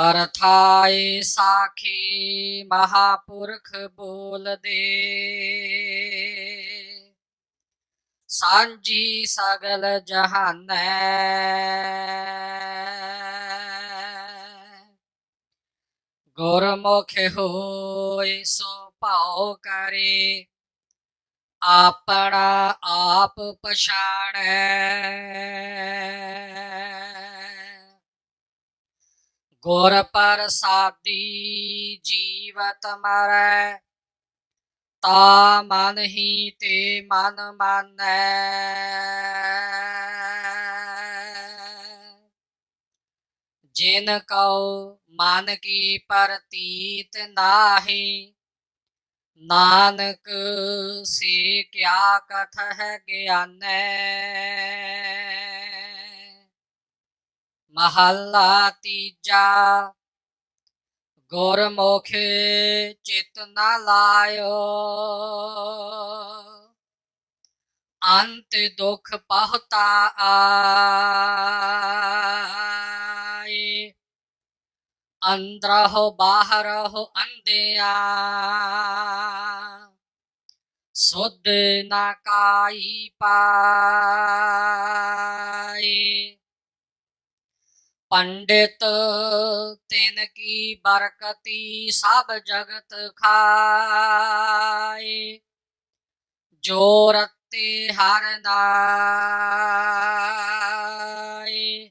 ਪਰਥਾਏ ਸਾਖੀ ਮਹਾਪੁਰਖ ਬੋਲਦੇ ਸਾਂਝੀ ਸਗਲ ਜਹਾਨੈ। ਗੁਰਮੁਖ ਹੋਏ ਸੋ ਭਾਉ ਕਰੇ। ਆਪਣਾ ਆਪ ਪਛਾਣੈ। ਗੁਰ ਪ੍ਰਸਾਦੀ ਜੀਵਤ ਮਰੈ, ਤਾ ਮਨ ਹੀ ਤੇ ਮਨ ਮਾਨੈ। ਜਿਨ ਕਉ ਮਨ ਕੀ ਪ੍ਰਤੀਤ ਨਾਹੀ, ਨਾਨਕ ਸੇ ਕਿਆ ਕਥ ਹੈ ਗਿਆਨੈ। ਮਹੱਲਾ ਤੀਜਾ। ਗੁਰਮੁਖ ਚਿਤ ਨਾ ਲਾਇਓ। ਅੰਤ ਦੁਖ ਪਹੁਤਾ ਆਏ ਅੰਦਰ ਹੋ ਬਾਹਰ ਹੋ ਅੰਧਿਆ। ਸੁਧ ਨਾ ਕਾਈ ਪਾ। ਪੰਡਿਤ ਤਿਨ ਕੀ ਬਰਕਤੀ ਸਭ ਜਗਤ ਖਾਏ। ਜੋ ਰਤੇ ਹਰ ਨਾਏ।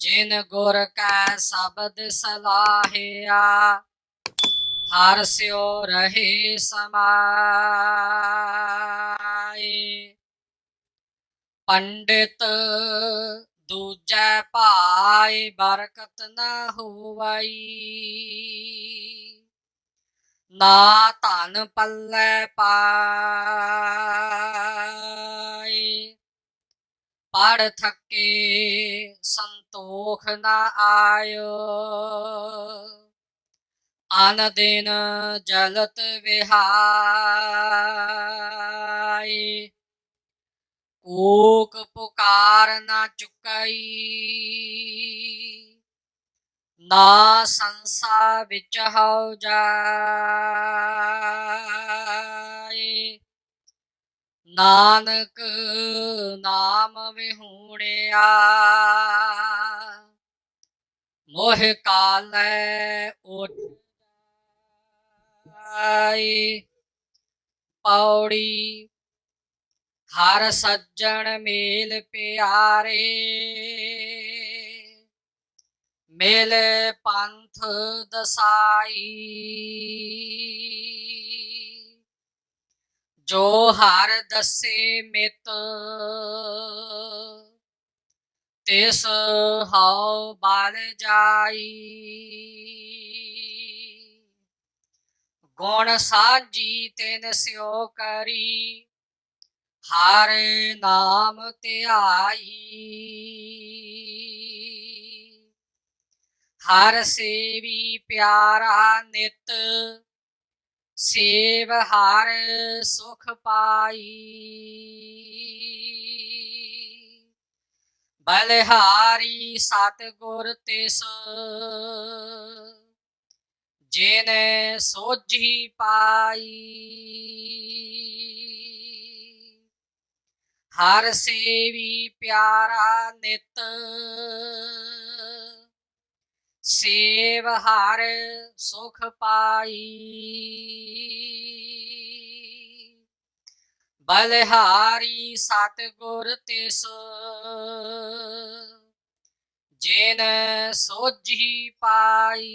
ਜਿਨ ਗੁਰ ਕੈ ਸ਼ਬਦ ਸਲਾਹਿਆ, ਹਰ ਸਿਓ ਰਹੇ ਸਮਾਏ। ਪੰਡਿਤ ਦੂਜੈ ਭਾਈ ਬਰਕਤ ਨਾ ਹੋਵਈ। ਨਾ ਧਨ ਪੱਲੇ ਪਾਏ ਪੜ ਥੱਕੇ ਸੰਤੋਖ ਨਾ ਆਇਓ। ਆਨ ਦਿਨ ਜਲਤ ਵਿਹਾਈ ਕੂਕ ਪੁਕਾਰ ਨਾ ਚੁਕਾਈ। ਨਾ ਸੰਸਾ ਵਿੱਚ ਹਉ ਜਾਏ। ਨਾਨਕ ਨਾਮ ਵਿਹੂੜਿਆ ਮੋਹ ਕਾਲੈ ਉਠਾਈ ਪੌੜੀ ਹਰ ਸੱਜਣ ਮੇਲ ਪਿਆਰੇ। ਮੇਲ ਪੰਥ ਦਸਾਈ। ਜੋ ਹਰ ਦਸੇ ਮਿਤ, ਤਿਸ ਹਉ ਬਲ ਜਾਈ। ਗੁਣ ਸਾਜੀ ਤਿਨ ਸਿਓ ਕਰੀ। ਹਰ ਨਾਮ ਧਿਆਈ। ਹਰ ਸੇਵੀ ਪਿਆਰਾ ਨਿਤ, ਸੇਵ ਹਰ ਸੁਖ ਪਾਈ। ਬਲਿਹਾਰੀ ਸਤਿਗੁਰ ਤਿਸ, ਜਿਨੇ ਸੋਝੀ ਪਾਈ। ਹਰ ਸੇਵੀ ਪਿਆਰਾ ਨਿਤ। ਸੇਵ ਹਰ ਸੁਖ ਪਾਈ। ਬਲਹਾਰੀ ਸਤਿਗੁਰ ਤਿਸ। ਜੇਨ ਸੋਝੀ ਪਾਈ।